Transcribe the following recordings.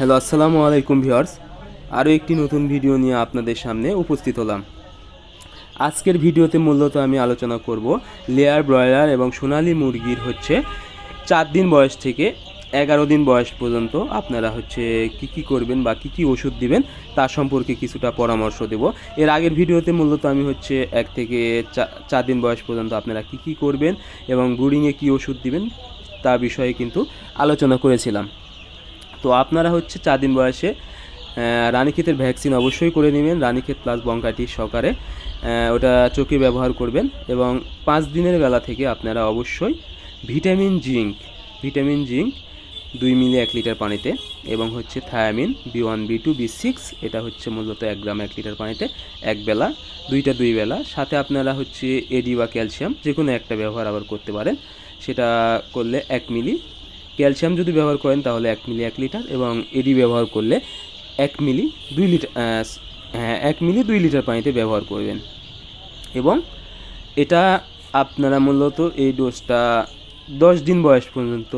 Hello, আসসালামু আলাইকুম viewers. আরও একটি নতুন ভিডিও নিয়ে আপনাদের সামনে উপস্থিত হলাম। আজকের ভিডিওতে মূলত আমি আলোচনা করব লেয়ার ব্রয়লার এবং সোনালী মুরগির হচ্ছে চার দিন বয়স থেকে এগারো দিন বয়স পর্যন্ত আপনারা হচ্ছে কি কি করবেন বা কি কি ওষুধ দিবেন তার সম্পর্কে কিছুটা পরামর্শ দেব। এর আগের ভিডিওতে মূলত আমি হচ্ছে এক থেকে চা- চার দিন বয়স পর্যন্ত আপনারা কি কি করবেন এবং ব্রুডিংয়ে কি ওষুধ দিবেন তা বিষয়ে কিন্তু আলোচনা করেছিলাম। তো আপনারা হচ্ছে চার দিন বয়সে রানীক্ষেতের ভ্যাকসিন অবশ্যই করে নেবেন রানীক্ষেত প্লাস বঙ্কাটি সহকারে আহ, ওটা চোখে ব্যবহার করবেন এবং পাঁচ দিনের বেলা থেকে আপনারা অবশ্যই ভিটামিন জিঙ্ক ভিটামিন জিঙ্ক দুই মিলি এক লিটার পানিতে এবং হচ্ছে thiamine B one B two B six এটা হচ্ছে মূলত এক গ্রাম এক লিটার পানিতে এক বেলা দুইটা দুই বেলা। সাথে আপনারা হচ্ছে এডি বা ক্যালসিয়াম যে কোনো একটা ব্যবহার আবার করতে পারেন। সেটা করলে এক মিলি ক্যালসিয়াম যদি ব্যবহার করেন, তাহলে এক মিলি এক লিটার এবং এডি ব্যবহার করলে এক মিলি দুই লিটার হ্যাঁ এক মিলি দুই লিটার পানিতে ব্যবহার করবেন। এবং এটা আপনারা মূলত এই ডোজটা দশ দিন বয়স পর্যন্ত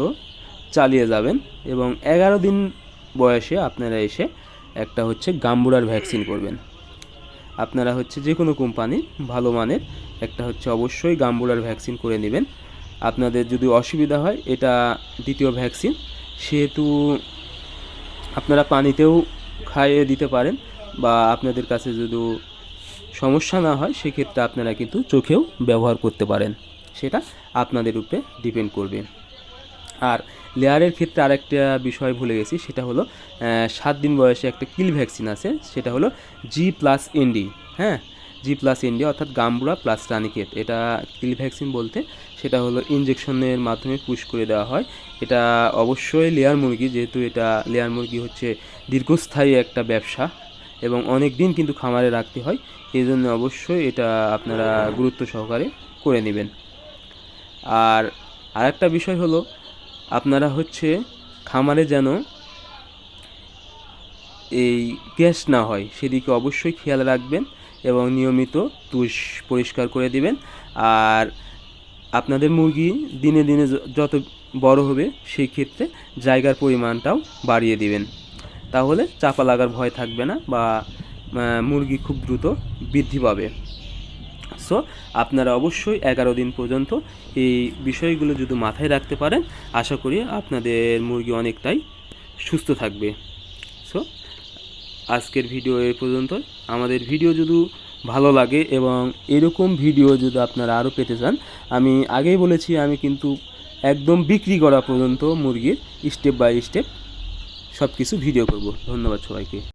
চালিয়ে যাবেন এবং এগারো দিন বয়সে আপনারা এসে একটা হচ্ছে গাম্বুরার ভ্যাকসিন করবেন। আপনারা হচ্ছে যে কোনো কোম্পানি ভালো মানের একটা হচ্ছে অবশ্যই গাম্বুলার ভ্যাকসিন করে নেবেন। আপনাদের যদি অসুবিধা হয়, এটা দ্বিতীয় ভ্যাকসিন সেহেতু আপনারা পানিতেও খাইয়ে দিতে পারেন বা আপনাদের কাছে যদি সমস্যা না হয়, সেক্ষেত্রে আপনারা কিন্তু চোখেও ব্যবহার করতে পারেন। সেটা আপনাদের উপরে ডিপেন্ড করবে। আর লেয়ারের ক্ষেত্রে আরেকটা বিষয় ভুলে গেছি, সেটা হলো সাত দিন বয়সে একটা কিল ভ্যাকসিন আছে, সেটা হলো জি প্লাস এনডি হ্যাঁ? জি প্লাস ইন্ডিয়া অর্থাৎ গাম্বুরা প্লাস রানিকেট এটা কিল ভ্যাকসিন বলতে, সেটা হলো ইনজেকশনের মাধ্যমে পুশ করে দেওয়া হয়। এটা অবশ্যই লেয়ার মুরগি, যেহেতু এটা লেয়ার মুরগি হচ্ছে দীর্ঘস্থায়ী একটা ব্যবসা এবং অনেক দিন কিন্তু খামারে রাখতে হয়, এই জন্য অবশ্যই এটা আপনারা গুরুত্ব সহকারে করে নেবেন। আর আরেকটা বিষয় হলো, আপনারা হচ্ছে খামারে যেন এই গ্যাস না হয়, সেদিকে অবশ্যই খেয়াল রাখবেন। এবং নিয়মিত তুষ পরিষ্কার করে দিবেন। আর আপনাদের মুরগি দিনে দিনে যত বড় হবে, সেই ক্ষেত্রে জায়গার পরিমাণটাও বাড়িয়ে দিবেন। তাহলে চাপা লাগার ভয় থাকবে না বা মুরগি খুব দ্রুত বৃদ্ধি পাবে। সো আপনারা অবশ্যই এগারো দিন পর্যন্ত এই বিষয়গুলো যদি মাথায় রাখতে পারেন, আশা করি আপনাদের মুরগি অনেকটাই সুস্থ থাকবে। সো আজকের ভিডিও এ পর্যন্ত আমাদের ভিডিও যদি ভালো লাগে এবং এরকম ভিডিও যদি আপনারা আরও পেতে চান, আমি আগেই বলেছি, আমি কিন্তু একদম বিক্রি করা পর্যন্ত মুরগির স্টেপ বাই স্টেপ সব কিছু ভিডিও করব। ধন্যবাদ সবাইকে।